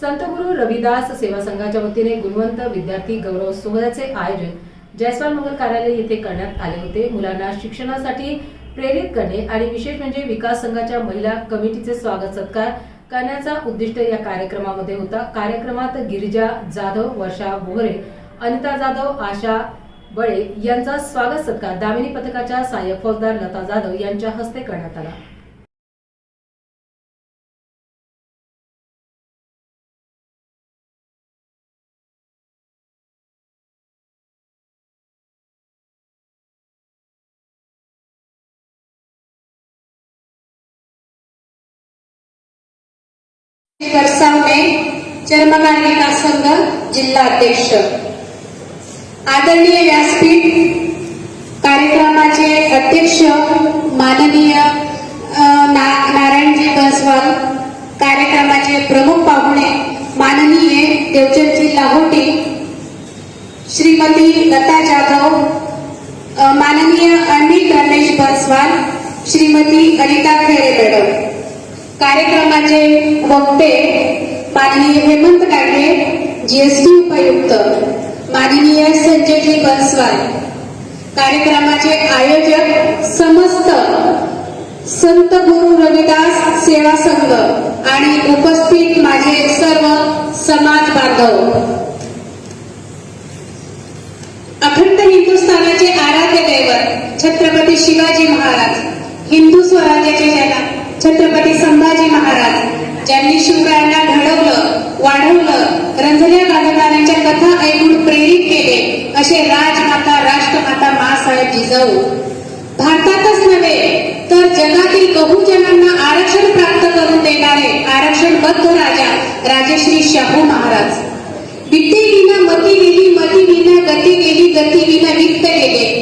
संतगुरु रविदास सेवा संघाच्या वतीने गुणवंत विद्यार्थी गौरव सोहळ्याचे आयोजन जयस्वाल मंगल कार्यालय येथे करण्यात आले होते. मुलांना शिक्षणासाठी प्रेरित करणे आणि विशेष म्हणजे विकास संघाच्या महिला कमिटीचे स्वागत सत्कार करण्याचा उद्दिष्ट या कार्यक्रमामध्ये होता. कार्यक्रमात गिरिजा जाधव वर्षा बोहरे अनिता जाधव आशा बळे यांचा स्वागत सत्कार दामिनी पथकाच्या सहाय्यक फौजदार लता जाधव यांच्या हस्ते करण्यात आला. वरसावणे चर्मकार विकास संघ जिल्हा अध्यक्ष. आदरणीय व्यासपीठ कार्यक्रमाचे अध्यक्ष माननीय ना- नारायणजी बसवाल कार्यक्रमाचे प्रमुख पाहुणे माननीय देवचंदजी लाहोटे श्रीमती लता जाधव माननीय अमित रमेश बसवाल श्रीमती अनिता खेरे मॅडम. कार्यक्रमाचे वक्ते माननीय हेमंत काढे जीएसटी उपायुक्त माननीय संजयजी बन्सवाल कार्यक्रमाचे आयोजक समस्त संत गुरु रविदास सेवा संघ आणि उपस्थित माझे सर्व समाज बांधव. अखंड हिंदुस्थानाचे आराध्य दैवत छत्रपती शिवाजी महाराज हिंदू स्वराज्याचे जनक छत्रपती संभाजी महाराज ज्यांनी शिवरायांना घडवलं वाढवलं रंजल्या गाजवणाऱ्यांच्या कथा ऐकून प्रेरित केले असे राजमाता राष्ट्रमाता मासाहेब जिजाऊ. भारतातच नव्हे तर जगातील बहुजनांना आरक्षण प्राप्त करून देणारे आरक्षणबद्ध राजा राजश्री शाहू महाराज. विद्ये विना मती गेली मती विना गती गेली गती विना वित्त गेले.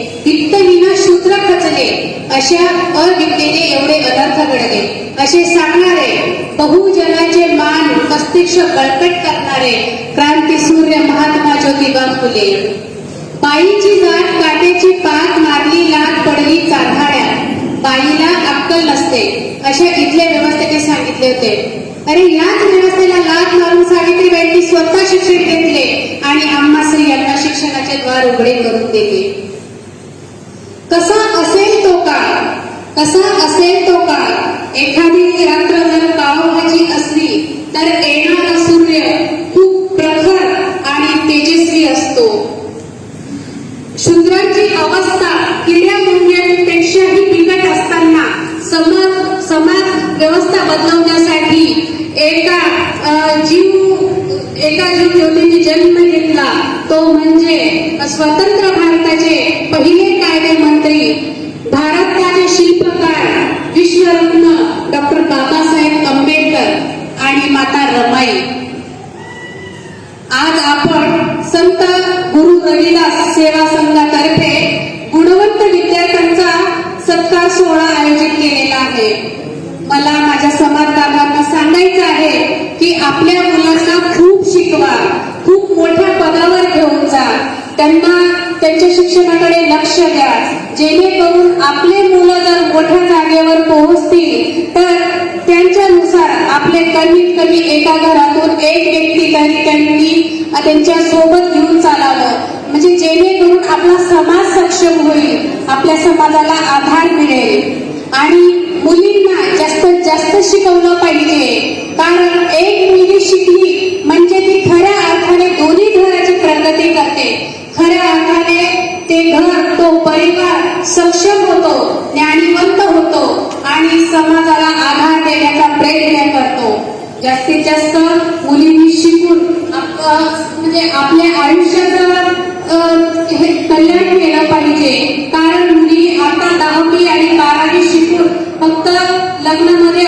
रचले अशा अविद्येने एवढे अनर्थ घडले. असे सांगणारे बहुजनाचे मान मस्तिष्क बळकट करणारे क्रांती सूर्य महात्मा ज्योतिबा फुले. पायीची जात काट्याची पाक मारली लाट पडली चाधाड्या. पायीला अक्कल नसते. अशा इथल्या व्यवस्थेने सांगितले होते. अरे याच व्यवस्थेला लाट मारून सावित्रीबाईंनी स्वतः शिक्षण घेतले आणि आम्हाश्री यांना शिक्षणाचे द्वार उघडे करून दिले. कसा असेल तो काळ? कसा असेल तो काळ? एखादी रात्र जर काळोखाची असली तर येणारा सूर्य खूप प्रखर आणि तेजस्वी असतो. शूद्रांची अवस्था किड्या मुंग्यांपेक्षाही बिकट असताना समाज समाज व्यवस्था बदलवण्यासाठी एका जीव एका जीव ज्योतीने जन्म घेतला तो म्हणजे स्वतंत्र भारताचे पहिले कायदे मंत्री. भारताचे शिल्पकार विश्वरत्न डॉक्टर बाबासाहेब आंबेडकर आणि माता रमाई. आज आपण संत गुरु रविदास सेवा संघातर्फे गुणवंत विद्यार्थ्यांचा सत्कार सोहळा आयोजित केलेला आहे. मला माझ्या समाज सांगायचं आहे की आपल्या मुलांना खूप शिकवा खूप मोठ्या पदावर घेऊन जा. त्यांना त्यांच्या शिक्षणाकडे लक्ष द्या. जेणेकरून आपले मुलं जर मोठ्या जागेवर पोहोचतील तर त्यांच्यानुसार आपले कमीत कमी एका घरातून एक व्यक्ती तरी त्यांनी त्यांच्यासोबत घेऊन चालावं. म्हणजे जेणेकरून आपला समाज सक्षम होईल आपल्या समाजाला आधार मिळेल. आणि मुलींना जास्तीत जास्त शिकवलं पाहिजे. कारण एक मुलगी शिकली म्हणजे ती खऱ्या अर्थाने दोन्ही घराची प्रगती करते खऱ्या अर्थाने ते घर तो परिवार सक्षम होतो ज्ञानीवंत होतो आणि समाजाला आधार देण्याचा प्रयत्न करतो. जास्तीत जास्त मुलींनी शिकून म्हणजे आपल्या आयुष्याचं हे कल्याण केलं पाहिजे. कारण मुली आता दहावी आणि बारावी शिकून फक्त लग्नामध्ये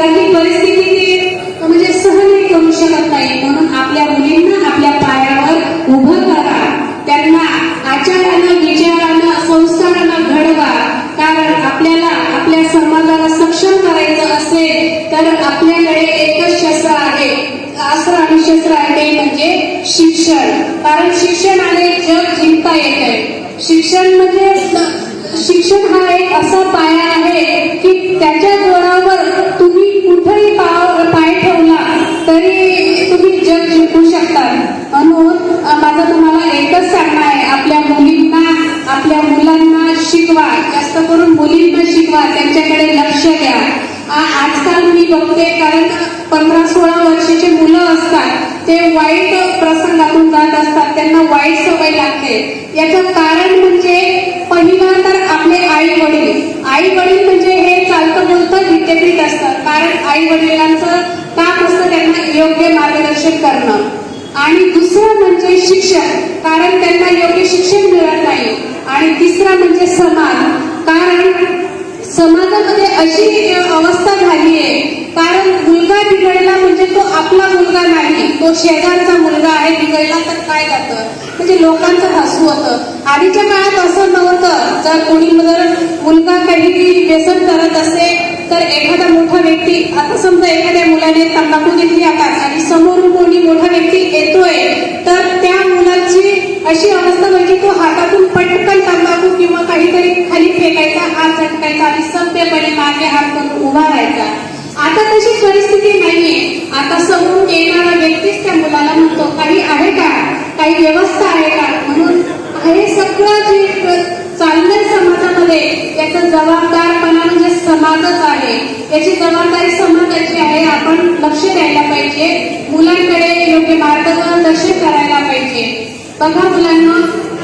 घरातली परिस्थिती ते म्हणजे सहन करू शकत नाही. म्हणून आपल्या मुलींना आपल्या पायावर उभं करा. त्यांना आचारानं विचारानं संस्कारानं घडवा. कारण आपल्याला आपल्या समाजाला सक्षम करायचं असेल तर आपल्याकडे एकच शस्त्र आहे. अस्त्र आणि शस्त्र आहे ते म्हणजे शिक्षण. कारण शिक्षणाने जग जिंकता येत आहे शिक्षण म्हणजे शिक्षण हा एक असा पाया आहे की त्याच्या जोरावर तरी तुम्ही जग जिंकू शकता म्हणून माझं तुम्हाला एकच सांगणं आहे. आपल्या मुलींना आपल्या मुलांना शिकवा. जास्त करून मुलींना शिकवा. त्यांच्याकडे लक्ष द्या. आजकाल मी बघते कारण पंधरा सोळा वर्षाचे मुलं असतात. ते वाईट प्रसंगातून जात असतात. त्यांना वाईट सवय लागते. याचं कारण म्हणजे पहिला तर आपले आई वडील आई वडील म्हणजे हे चालतं बोलतं विद्यापीठ असतं कारण आई वडिलांचं काम असतं योग्य मार्गदर्शन करणं. आणि दुसरं म्हणजे शिक्षण कारण त्यांना योग्य शिक्षण मिळत नाही. आणि तिसरा म्हणजे समाज कारण समाजामध्ये अशी अवस्था झाली आहे कारण मुलगा बिघडला म्हणजे तो आपला मुलगा नाही तो शेजारचा मुलगा आहे बिघडला तर काय जातं? म्हणजे लोकांचं हसू होतं. आधीच्या काळात असं नव्हतं. जर कोणी जर मुलगा काही व्यसन करत असेल तर एखादा मोठा व्यक्ती आता समजा एखाद्या मुलाने तंबाखू घेतली आता आणि समोरून कोणी मोठा व्यक्ती येतोय तर त्या मुलाची अशी अवस्था म्हणजे तो हातातून पटकन तंबाखू किंवा काहीतरी खाली फेकायचा हात झटकायचा आणि सभ्यपणे मागे हात करून उभा राहायचा. आता तशी परिस्थिती नाहीये. आता समोरून येणारा व्यक्तीच त्या मुलाला म्हणतो काही आहे का? काही व्यवस्था आहे का? म्हणून हे सगळं जे चाललंय समाजामध्ये याचा जबाबदारपणा म्हणजे समाजच आहे. याची जबाबदारी समाजाची आहे आपण लक्ष द्यायला पाहिजे. मुलांकडे योग्य मार्गदर्शन करायला पाहिजे? बघा मुलांना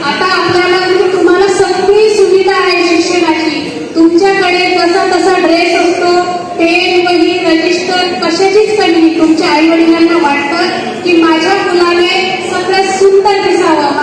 आता आपल्याला म्हणजे तुम्हाला सगळी सुविधा आहे शिक्षणाची. तुमच्याकडे जसा तसा ड्रेस असतो पेन वही रजिस्टर कशाचीच कमी तुमच्या आई वडिलांना वाटतं की माझ्या मुलाने सगळ्यात सुंदर दिसावं